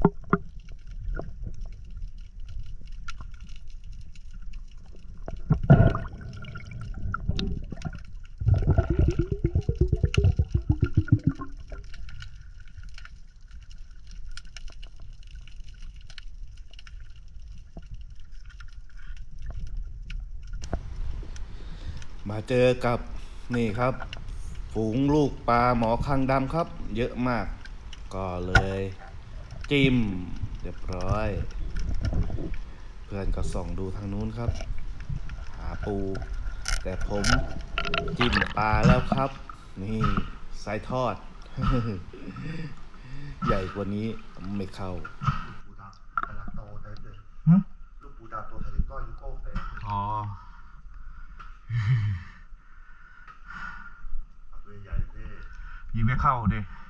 มาเจอกับนี่ครับ ฝูงลูกปลาหมอคังดำครับ เยอะมาก ก็เลย จิ้มเรียบร้อย เพื่อนก็ส่องดูทางนู้นครับ หาปู แต่ผมจิ้มปลาแล้วครับ นี่ไซส์ทอด ใหญ่กว่านี้ไม่เข้าปูดาขนาดโตเต็มเลยหึลูกปูดาตัวเท่านิ้วก้อยนิ้วโป้งเต็มอ๋อเอาตัวใหญ่เท่ยิงไม่เข้าดิเ